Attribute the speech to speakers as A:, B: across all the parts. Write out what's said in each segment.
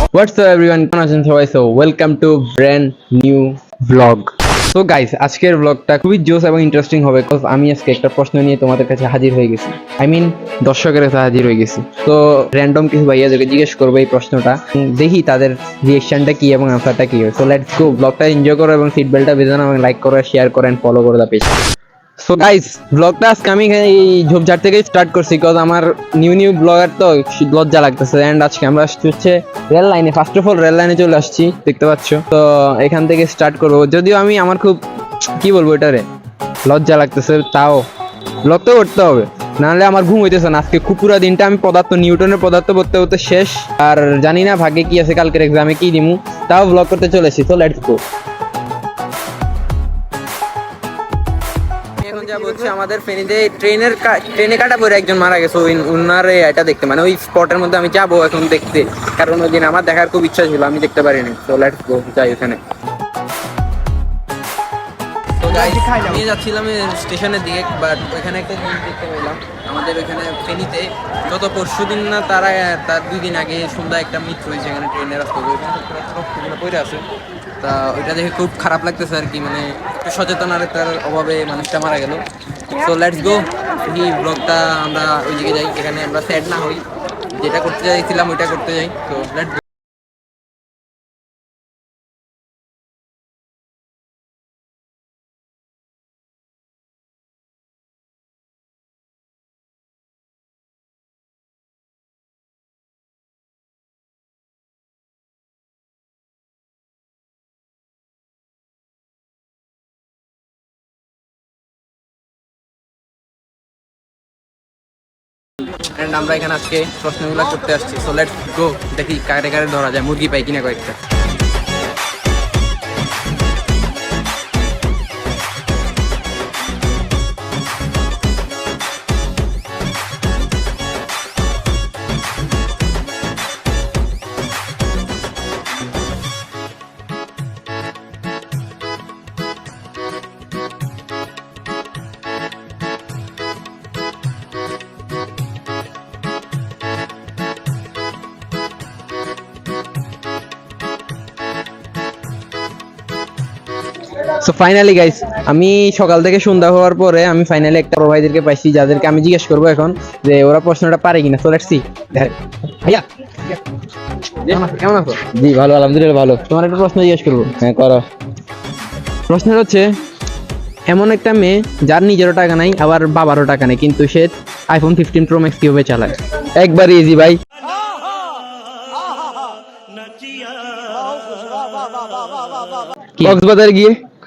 A: হোয়াটস everyone কেমন আছেন সবাই? So welcome to brand new blog so guys আজকের ব্লগটা খুবই জোস এবং ইন্টারেস্টিং হবে বিকজ আমি আজকে একটা প্রশ্ন নিয়ে তোমাদের কাছে হাজির হয়ে গেছি। আই মিন দর্শকের কাছে হাজির হয়ে গেছি। তো র্যান্ডম কিছু ভাইয়াদেরকে জিজ্ঞেস করব এই প্রশ্নটা। দেখি তাদের রিয়েকশনটা কি এবং আনসারটা কি সো লেটস গো ব্লগটা এনজয় করো এবং সিট বেল্টটা বেঁধে নাও এবং লাইক করো শেয়ার করো অ্যান্ড ফলো করে দা পেজ সো গাইস ব্লগটা আজকে আমি এই ঝোপঝাড় থেকে স্টার্ট করছি বিকজ আমার নিউ নিউ ব্লগার তো লজ্জা লাগতেছে। এন্ড আজকে আমরা আসছি হচ্ছে রেল লাইনে ফার্স্ট অফ অল রেল লাইনে চলে আসছি, দেখতে পাচ্ছ? তো এখান থেকে স্টার্ট করব। যদিও আমি আমার খুব, কি বলব এটারে? লজ্জা লাগতেছে, তাও। ব্লগ তো করতে হবে। নাহলে আমার ঘুম হইতেছে না। আজকে খুব পুরো দিনটা আমি পদার্থ, নিউটনের পদার্থ পড়তে পড়তে শেষ। আর জানি না ভাগ্যে কি আছে, কালকের এক্সামে কি দিমু। তাও ব্লগ করতে চলেছি তো লেটস গো আমাদের ফেনীতে ট্রেনের ট্রেনে কাটা পরে একজন মারা গেছে, ওই উনার এটা দেখতে মানে ওই স্পটের মধ্যে আমি যাব এখন দেখতে। কারণ ওই দিন আমার দেখার খুব ইচ্ছা ছিল, আমি দেখতে পারিনি। তো লেটস গো যাই ওখানে। নিয়ে যাচ্ছিলাম স্টেশনের দিকে বাট ওইখানে একটা জিনিস দেখতে পেলাম। আমাদের ওইখানে ফেনীতে গত পরশু দিন না তারা তার দুই দিন আগে সন্ধ্যা একটা মৃত্যু হয়েছে এখানে ট্রেনের রাস্তা পড়ে আছে। তা ওইটা দেখে খুব খারাপ লাগতেছে আর কি মানে একটু সচেতনতার অভাবে মানুষটা মারা গেল। সো লেটস গো এই ব্লগটা আমরা ওই দিকে যাই এখানে আমরা স্যাড না হই। যেটা করতে চাইছিলাম ওইটা করতে যাই। তো লেটস আমরা এখানে আজকে প্রশ্নগুলো করতে আসছি। সো লেটস গো দেখি কারে কারে ধরা যায়। মুরগি পাই কিনা কয়েকটা। সো ফাইনালি গাইস আমি সকাল থেকে সন্ধ্যা হওয়ার পরে আমি ফাইনালি একটা প্রোভাইডারকে পাইছি যাদেরকে আমি জিজ্ঞেস করব এখন যে ওরা প্রশ্নটা পারে কিনা। সো লেটস সি ভাইয়া কেমন আছো-
B: জি ভালো আলহামদুলিল্লাহ ভালো।
A: তোমার একটা প্রশ্ন জিজ্ঞেস করব।
B: হ্যাঁ করো।
A: প্রশ্নটা হচ্ছে এমন একটা মেয়ে যার নিজেরও টাকা নাই আবার বাবারও টাকা নেই কিন্তু সে আইফোন ফিফটিন প্রো ম্যাক্স কীভাবে চালায়?
B: একবার ইজি ভাই? কক্সবাজার গিয়ে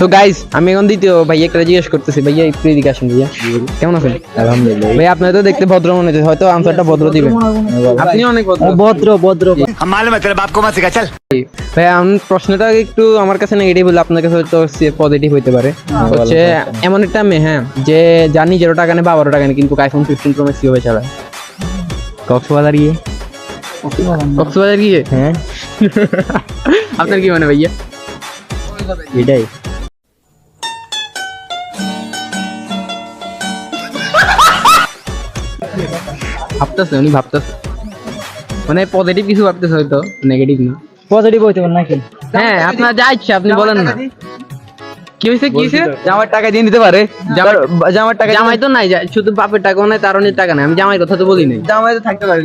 A: তো গাইস আমি এখন দ্বিতীয় ভাই একটা জিজ্ঞেস করতেছি। ভাইয়া একটু এদিকে আসুন ভাইয়া। কেমন আছেন?
B: আলহামদুলিল্লাহ।
A: ভাই আপনার তো দেখতে ভদ্র মনে হচ্ছে হয়তো আনসারটা ভদ্র দিবেন। আপনি অনেক ভদ্র।
C: ভদ্র মালুম আছে বাপ কো মাসে চল।
A: ভাই আমি প্রশ্নটা একটু আমার কাছে নেগেটিভ হলো আপনার কাছে হয়তো পজিটিভ হতে পারে। হচ্ছে এমন একটা মেয়ে হ্যাঁ যে যার নিজেরও টাকা নেই বাবারও টাকা নেই কিন্তু আইফোন ফিফটিন প্রো ম্যাক্স কীভাবে চালায়?
B: কক্সবাজার গিয়ে।
A: কক্সবাজার গিয়ে?
B: হ্যাঁ।
A: আপনার কি মনে ভাইয়া?
B: এটাই।
A: ভাবতেছে উনি ভাবতেছে। মানে পজিটিভ কিছু ভাবতেছে হয়তো নেগেটিভ না।
D: পজিটিভ হইতে পারে নাকি?
A: হ্যাঁ আপনার যা ইচ্ছা আপনি বলেন না। কি হয়েছে কি হয়েছে?
B: জামার টাকা দিয়ে নিতে পারে?
A: জামাই
B: জামার টাকা
A: জামাই তো নাই শুধু বাপের টাকাও নাই তার অনেক টাকা নাই আমি জামাই কথা তো বলি নাই।
B: জামাই তো থাকতে পারে।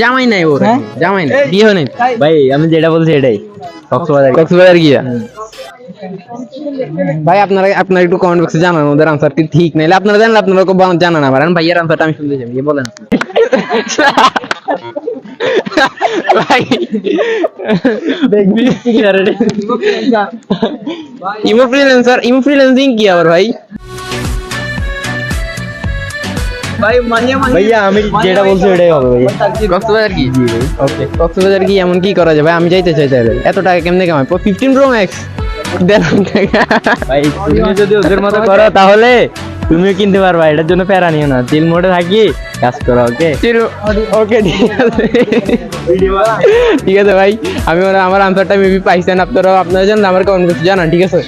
A: জামাই নাই ওর।
D: হ্যাঁ?
A: জামাই নাই। বিয়ে হয় নাই।
B: ভাই আমি যেটা বলছি এটাই। কক্সবাজার।
A: কক্সবাজার গিয়া। ভাই আপনারা আপনারা একটু কমেন্ট বক্সে জানান ওদের আনসার কি ঠিক? নাইলে আপনারা জানলে আপনারা জানান আমার আমি ভাইয়ের আনসারটা আমি শুনতে চাই বলেন। ভাই ইমো ফ্রিল্যান্সার ইমো ফ্রিল্যান্সিং কি আবার ভাই?
B: ভাইয়া আমি যেটা বলছি এটাই হবে ভাইয়া।
A: কক্সবাজার কি? ওকে কক্সবাজার কি এমন কি করা যায়? ভাই আমি যাইতে চাই তাহলে। এত টাকা কেমনে কামাই? ফিফটিন প্রো ম্যাক্স দেড় টাকা
B: ভাই তুমি যদি ওদের মতো করো তাহলে তুমিও কিনতে পারবা। এটার জন্য প্যারা নিও না। চিল মোডে থাকি কাজ করো ওকে?
A: ওকে ঠিক আছে। ঠিক আছে ভাই আমি আমার আনসারটা মেবি পাইছেন আপনারাও আপনারা জানেন আমার কমেন্ট জানান ঠিক আছে?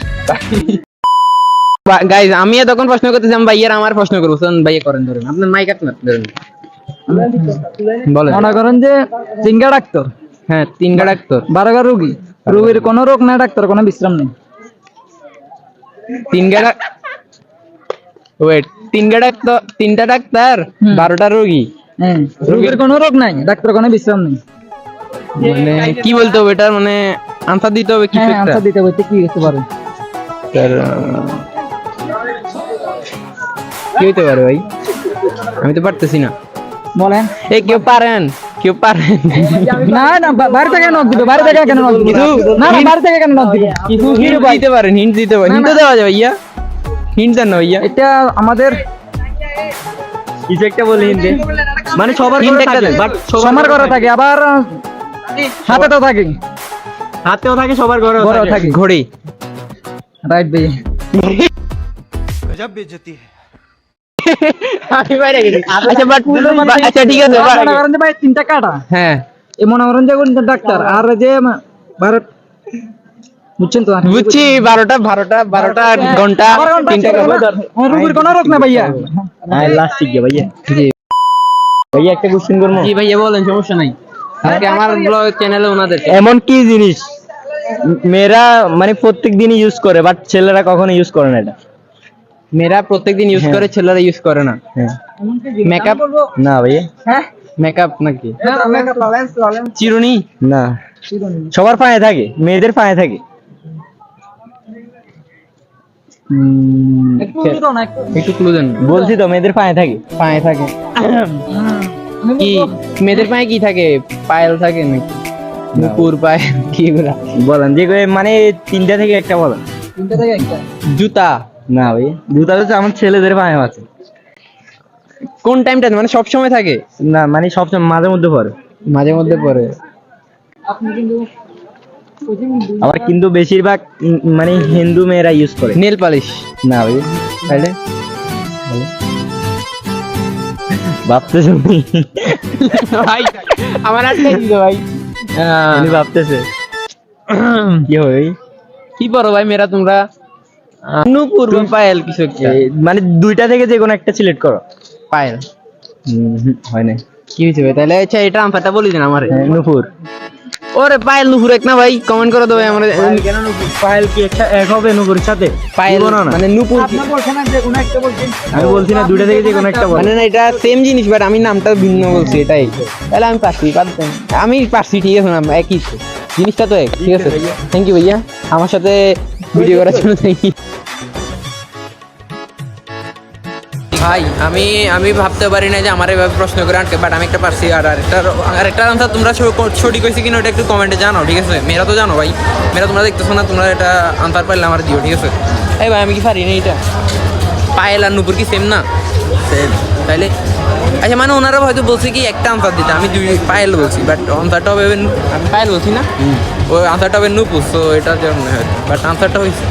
A: গাইজ আমি তখন প্রশ্ন করতেছিলাম ভাইয়ার আমার প্রশ্ন করব শোন, ভাইয়া করেন ধরেন। আপনার মাইক আপনার ধরেন। বলেন।
D: মনে করেন যে সিঙ্গা ডাক্তার।
A: হ্যাঁ তিন গা ডাক্তার।
D: বারোগা রুগী। রুগীর কোনো রোগ নাই ডাক্তার কোনো বিশ্রাম নেই।
A: তিন ওয়েট তিন গা ডাক্তার তিনটা ডাক্তার বারোটা রোগী।
D: হ্যাঁ রুগীর কোনো রোগ নাই ডাক্তার কোনো বিশ্রাম নেই।
A: মানে কি বলতে হবে এটার? মানে আনসার দিতে হবে কিছু
D: হ্যাঁ আনসার দিতে বলতে কি হতে পারে?
A: স্যার কি হইতে পারে ভাই? আমি তো পারতেছি না।
D: বলেন।
A: এই কেউ পারেন? কেউ
D: না। না বাইরে থেকে নক দিবে বাইরে থেকে কেন নক দিবে? না না বাইরে থেকে কেন নক দিবে?
A: কিছু হিন্ট দিতে পারেন হিন্ট দিতে পারেন। হিন্ট দেওয়া যাবে ভাইয়া হিন্ট দেন না ভাইয়া
D: এটা আমাদের
B: কিছু একটা বলি হিন্দি মানে সবার ঘরে
A: একটা
B: থাকে
A: দেন।
B: বাট
D: সমার করা থাকে আবার হাতে তো থাকে
B: হাতেও থাকে সবার ঘরে
D: ঘরেও
B: থাকে।
A: ঘড়ি।
D: রাইট ভাই
B: এমন কি জিনিস? মেয়েরা মানে প্রত্যেক দিনই ইউজ করে বাট ছেলেরা কখনো ইউজ করে না এটা।
A: মেয়েরা প্রত্যেকদিন ইউজ করে ছেলেরা ইউজ করে না। মেকআপ
B: না ভাইয়া
D: হ্যাঁ?
A: মেকআপ নাকি? চিরুনি?
B: না। সবার পায়ে থাকে মেয়েদের পায়ে থাকে।
A: একটু ক্লু দেন
B: বলছি তো মেয়েদের পায়ে থাকে।
A: পায়ে থাকে। কি মেয়েদের পায়ে কি থাকে? পায়েল থাকে নাকি? নুপুর পায়ে কি
B: বলেন যে মানে তিনটা থেকে একটা বলেন।
D: তিনটা থেকে একটা।
A: জুতা।
B: না ভাই জুতা তো আমার ছেলেদের পায়ে আছে।
A: কোন টাইমটা মানে সব সময় থাকে?
B: না মানে সবসময় মাঝে মধ্যে পরে
A: মাঝে মধ্যে পরে
D: আপনি কিন্তু
B: আবার কিন্তু বেশিরভাগ মানে হিন্দু মেয়েরা ইউজ করে।
A: Nail polish.
B: না ভাই
A: তাইলে?
B: ভাবতেছে।
A: ভাই আমার আটকে দিল ভাই।
B: ভাবতেছে। কি ভাই?
A: কি পড়ো ভাই মেয়েরা তোমরা? নুপুর বা পায়েল কিছু একটা।
B: মানে দুইটা থেকে যে কোনো একটা সিলেক্ট করো।
A: পায়েল।
B: হয় না
A: কি হয়েছে ভাই? তাহলে আচ্ছা এটা আনসারটা বলি দেন আমারে।
B: হ্যাঁ, নুপুর।
A: ওরে পায়েল নুপুর এক না ভাই? কমেন্ট করে দেবে আমরা।
B: কেন নুপুর? পায়েল কি একটা এক হবে নুপুরের সাথে?
A: পায়েল
B: না
A: মানে নুপুর কি?
D: আপনার বলছেন না যে কোনো একটা বলছেন
B: আমি বলছি না দুইটা থেকে যে কোনো একটা বল।
A: মানে না এটা সেম জিনিস বাট আমি নামটা ভিন্ন বলছি এটাই। তাহলে আমি পারছি পারতাম আমি পারছি ঠিক আছে না? একই। জিনিসটা তো এক ঠিক আছে? থ্যাংক ইউ ভাইয়া। আমার সাথে ভিডিও করার জন্য থ্যাংক ভাই আমি আমি ভাবতে পারি না যে আমার এভাবে প্রশ্ন করে আটকে বাট আমি একটা পারছি। আর আরেকটা আরেকটা আনসার তোমরা সঠিক হয়েছে কিনা ওটা একটু কমেন্টে জানো ঠিক আছে? মেয়েরা তো জানো ভাই। মেয়েরা তোমরা দেখতেছো না তোমরা এটা আনসার পারলে আমার দিও ঠিক আছে? এই ভাই আমি কি পারি না এটা? পায়েল আর নুপুর কি সেম না? সেম তাইলে আচ্ছা মানে ওনারা হয়তো বলছে কি একটা আনসার দিতে আমি দুই পায়েল বলছি বাট আনসারটা হবে আমি পায়েল বলছি না? ওই আনসারটা হবে তো এটার জন্য হয়তো বাট আনসারটা হয়েছে।